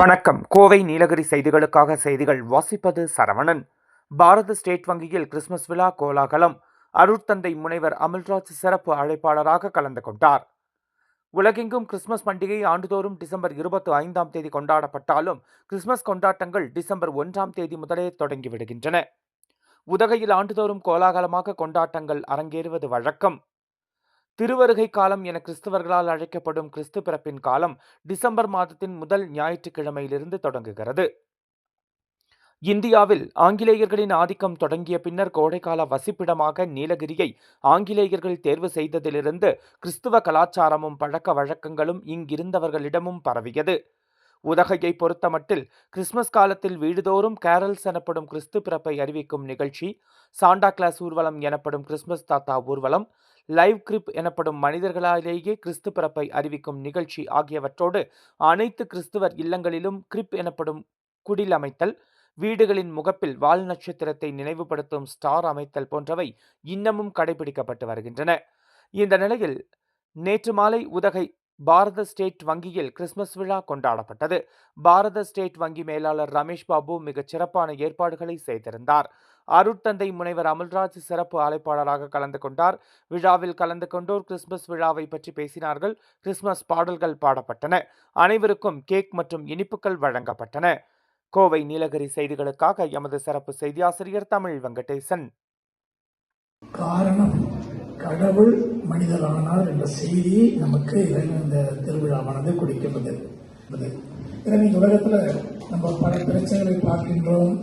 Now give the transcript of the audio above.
வணக்கம். கோவை நீலகிரி செய்திகளுக்காக செய்திகள் வாசிப்பது சரவணன். பாரத ஸ்டேட் வங்கியில் கிறிஸ்துமஸ் விழா கோலாகலம். அருட்தந்தை முனைவர் அமல்ராஜ் சிறப்பு அழைப்பாளராக கலந்து கொண்டார். உலகெங்கும் கிறிஸ்துமஸ் பண்டிகை ஆண்டுதோறும் டிசம்பர் இருபத்தி ஐந்தாம் தேதி கொண்டாடப்பட்டாலும் கிறிஸ்துமஸ் கொண்டாட்டங்கள் டிசம்பர் ஒன்றாம் தேதி முதலே தொடங்கிவிடுகின்றன உதகையில் ஆண்டுதோறும் கோலாகலமாக கொண்டாட்டங்கள் அரங்கேறுவது வழக்கம். திருவருகை காலம் என கிறிஸ்தவர்களால் அழைக்கப்படும் கிறிஸ்து பிறப்பின் காலம் டிசம்பர் மாதத்தின் முதல் ஞாயிற்றுக்கிழமையிலிருந்து தொடங்குகிறது. இந்தியாவில் ஆங்கிலேயர்களின் ஆதிக்கம் தொடங்கிய பின்னர் கோடைக்கால வசிப்பிடமாக நீலகிரியை ஆங்கிலேயர்கள் தேர்வு செய்ததிலிருந்து கிறிஸ்துவ கலாச்சாரமும் பழக்க வழக்கங்களும் இங்கிருந்தவர்களிடமும் பரவியது. உதகையை பொறுத்தமட்டில் கிறிஸ்துமஸ் காலத்தில் வீடுதோறும் கேரல்ஸ் எனப்படும் கிறிஸ்து பிறப்பை அறிவிக்கும் நிகழ்ச்சி சாண்டா கிளாஸ் ஊர்வலம் எனப்படும் கிறிஸ்துமஸ் தாத்தா ஊர்வலம் லைவ் கிரிப் எனப்படும் மனிதர்களாலேயே கிறிஸ்து பிறப்பை அறிவிக்கும் நிகழ்ச்சி ஆகியவற்றோடு அனைத்து கிறிஸ்துவர் இல்லங்களிலும் கிரிப் எனப்படும் குடில் அமைத்தல் வீடுகளின் முகப்பில் வால் நட்சத்திரத்தை நினைவுபடுத்தும் ஸ்டார் அமைத்தல் போன்றவை இன்னமும் கடைபிடிக்கப்பட்டு வருகின்றன. இந்த நிலையில் நேற்று மாலை உதகை பாரத ஸ்டேட் வங்கியில் கிறிஸ்துமஸ் விழா கொண்டாடப்பட்டது. பாரத ஸ்டேட் வங்கி மேலாளர் ரமேஷ் பாபு மிகச் சிறப்பான ஏற்பாடுகளை செய்திருந்தார். அருட்தந்தை முனைவர் அமல்ராஜ் சிறப்பு அழைப்பாளராக கலந்து கொண்டார். விழாவில் கலந்து கொண்டோர் கிறிஸ்துமஸ் விழாவை பற்றி பேசினார்கள். கிறிஸ்துமஸ் பாடல்கள் பாடப்பட்டன. அனைவருக்கும் கேக் மற்றும் இனிப்புகள் வழங்கப்பட்டன. கோவை நீலகிரி செய்திகளுக்காக எமது சிறப்பு செய்தியாசிரியர் தமிழ் வெங்கடேசன். காரணம் கடவுள் மனிதரானார் என்ற செய்தியை நமக்கு இந்த திருவிழாவானது கொடுக்கிறது எனவே இந்த உலகத்துல நம்ம பல பிரச்சனைகளை பார்க்கின்றோம்.